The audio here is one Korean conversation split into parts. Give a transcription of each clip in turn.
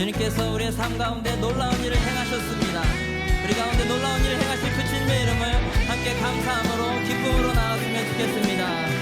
주님께서 우리의 삶 가운데 놀라운 일을 행하셨습니다. 우리 가운데 놀라운 일을 행하실 그 주님의 이름을 함께 감사함으로 기쁨으로 나아갔으면 좋겠습니다.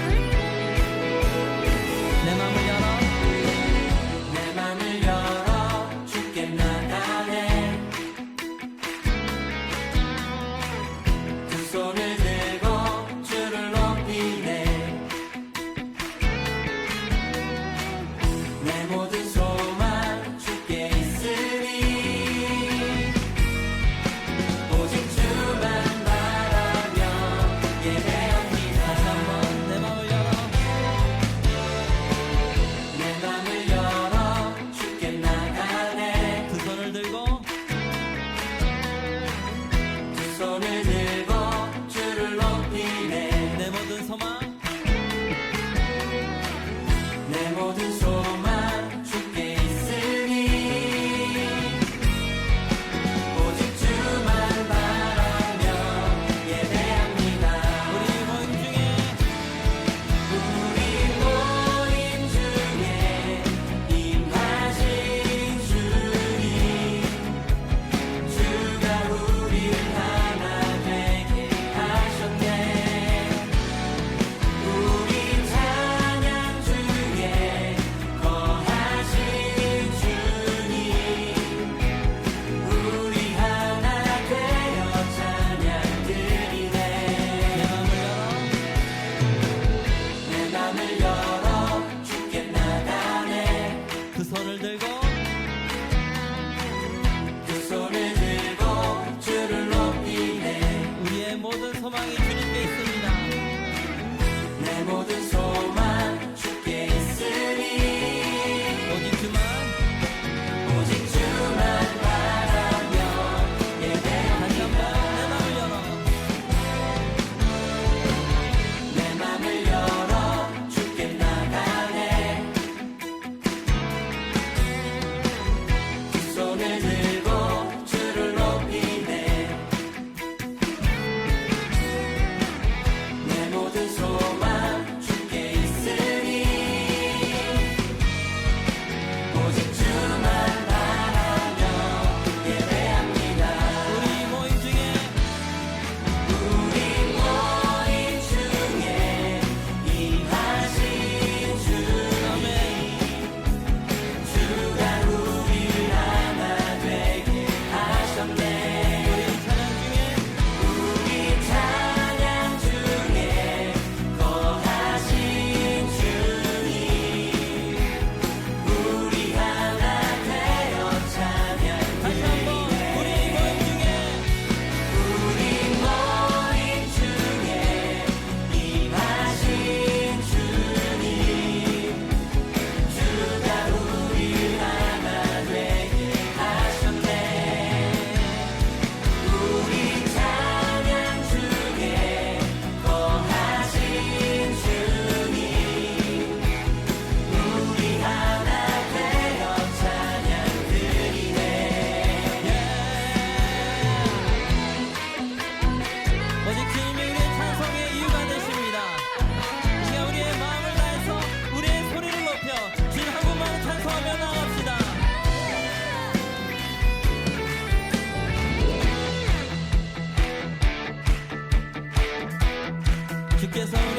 make I'm.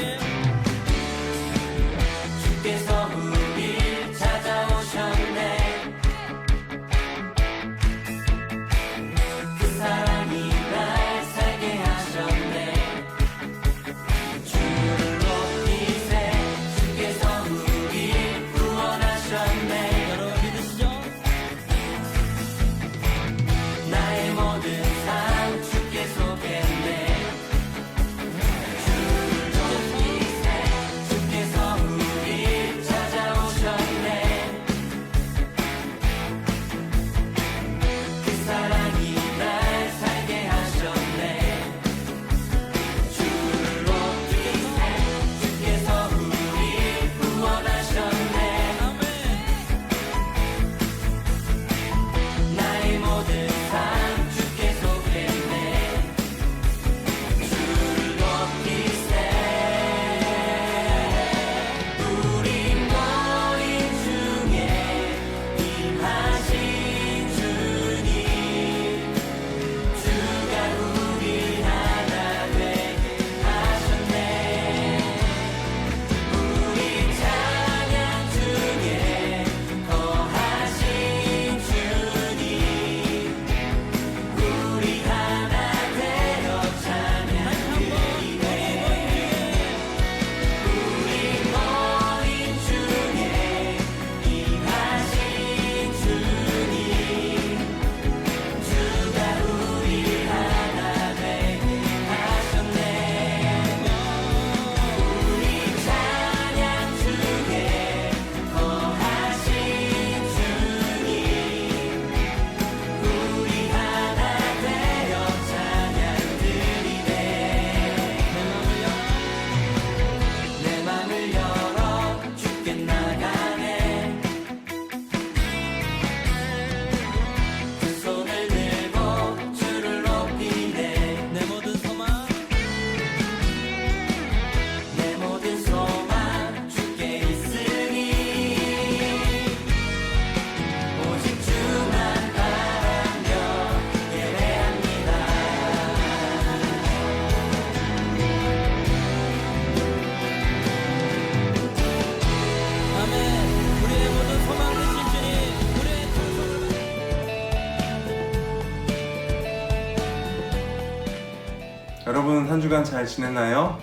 여러분 한 주간 잘 지냈나요?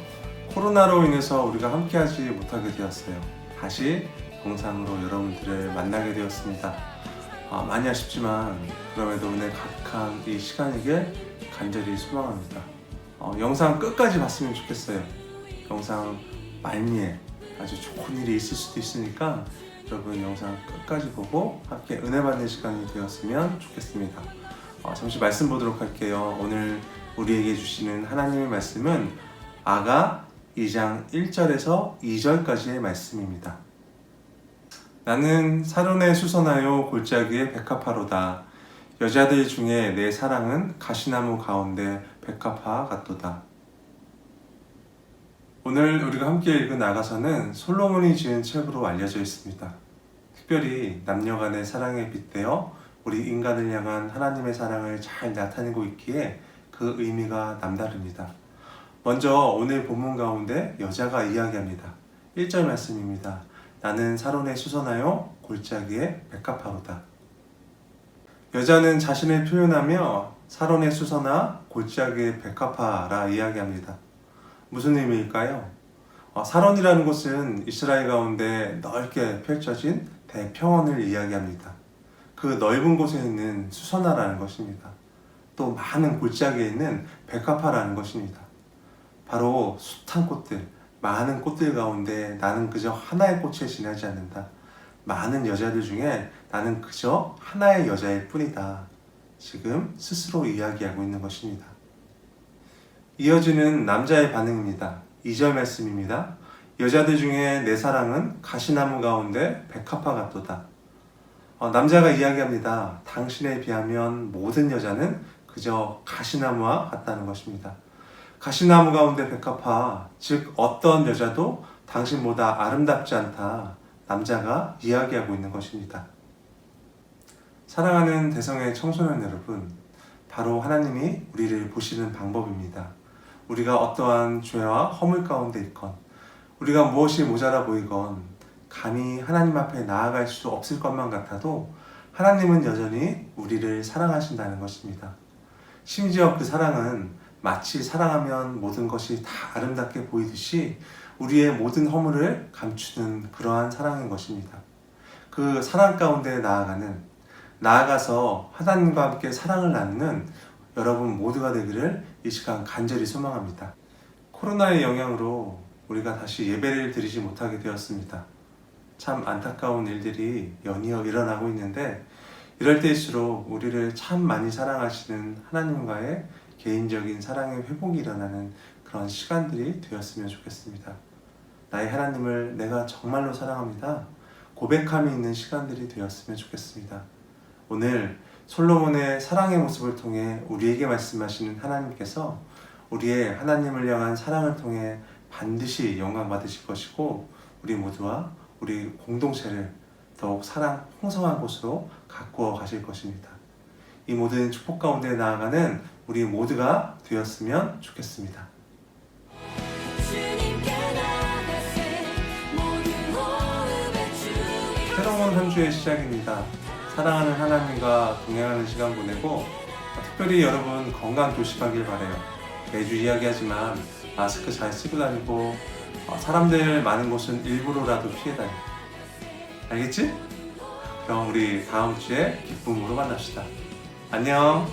코로나로 인해서 우리가 함께하지 못하게 되었어요. 다시 영상으로 여러분들을 만나게 되었습니다. 아, 많이 아쉽지만 그럼에도 은혜 가득한 이 시간이길 간절히 소망합니다. 어, 영상 끝까지 봤으면 좋겠어요. 영상 말미에 아주 좋은 일이 있을 수도 있으니까 여러분 영상 끝까지 보고 함께 은혜 받는 시간이 되었으면 좋겠습니다. 어, 잠시 말씀 보도록 할게요. 오늘 우리에게 주시는 하나님의 말씀은 아가 2장 1절에서 2절까지의 말씀입니다. 나는 사론에 수선하여 골짜기에 백합화로다. 여자들 중에 내 사랑은 가시나무 가운데 백합화 같도다. 오늘 우리가 함께 읽은 아가서는 솔로몬이 지은 책으로 알려져 있습니다. 특별히 남녀 간의 사랑에 빗대어 우리 인간을 향한 하나님의 사랑을 잘 나타내고 있기에 그 의미가 남다릅니다. 먼저 오늘 본문 가운데 여자가 이야기합니다. 1절 말씀입니다. 나는 사론에 수선하여 골짜기에 백합화로다. 여자는 자신을 표현하며 사론에 수선하 골짜기에 백합화라 이야기합니다. 무슨 의미일까요? 어, 사론이라는 곳은 이스라엘 가운데 넓게 펼쳐진 대평원을 이야기합니다. 그 넓은 곳에 있는 수선화라는 것입니다. 또 많은 골짜기에 있는 백합화라는 것입니다. 바로 숱한 꽃들, 많은 꽃들 가운데 나는 그저 하나의 꽃에 지나지 않는다. 많은 여자들 중에 나는 그저 하나의 여자일 뿐이다. 지금 스스로 이야기하고 있는 것입니다. 이어지는 남자의 반응입니다. 2절 말씀입니다. 여자들 중에 내 사랑은 가시나무 가운데 백합화 같도다. 어, 남자가 이야기합니다. 당신에 비하면 모든 여자는 그저 가시나무와 같다는 것입니다. 가시나무 가운데 백합화, 즉 어떤 여자도 당신보다 아름답지 않다. 남자가 이야기하고 있는 것입니다. 사랑하는 대성의 청소년 여러분, 바로 하나님이 우리를 보시는 방법입니다. 우리가 어떠한 죄와 허물 가운데 있건, 우리가 무엇이 모자라 보이건, 감히 하나님 앞에 나아갈 수 없을 것만 같아도 하나님은 여전히 우리를 사랑하신다는 것입니다. 심지어 그 사랑은 마치 사랑하면 모든 것이 다 아름답게 보이듯이 우리의 모든 허물을 감추는 그러한 사랑인 것입니다. 그 사랑 가운데 나아가는 나아가서 하나님과 함께 사랑을 나누는 여러분 모두가 되기를 이 시간 간절히 소망합니다. 코로나의 영향으로 우리가 다시 예배를 드리지 못하게 되었습니다. 참 안타까운 일들이 연이어 일어나고 있는데 이럴 때일수록 우리를 참 많이 사랑하시는 하나님과의 개인적인 사랑의 회복이 일어나는 그런 시간들이 되었으면 좋겠습니다. 나의 하나님을 내가 정말로 사랑합니다. 고백함이 있는 시간들이 되었으면 좋겠습니다. 오늘 솔로몬의 사랑의 모습을 통해 우리에게 말씀하시는 하나님께서 우리의 하나님을 향한 사랑을 통해 반드시 영광 받으실 것이고 우리 모두와 우리 공동체를 더욱 사랑 풍성한 곳으로 가꾸어 가실 것입니다. 이 모든 축복 가운데 나아가는 우리 모두가 되었으면 좋겠습니다. 새로운 한 주의 시작입니다. 사랑하는 하나님과 동행하는 시간 보내고 특별히 여러분 건강 조심하길 바래요. 매주 이야기하지만 마스크 잘 쓰고 다니고 어, 사람들 많은 곳은 일부러라도 피해 다니. 알겠지? 그럼 우리 다음 주에 기쁨으로 만납시다. 안녕.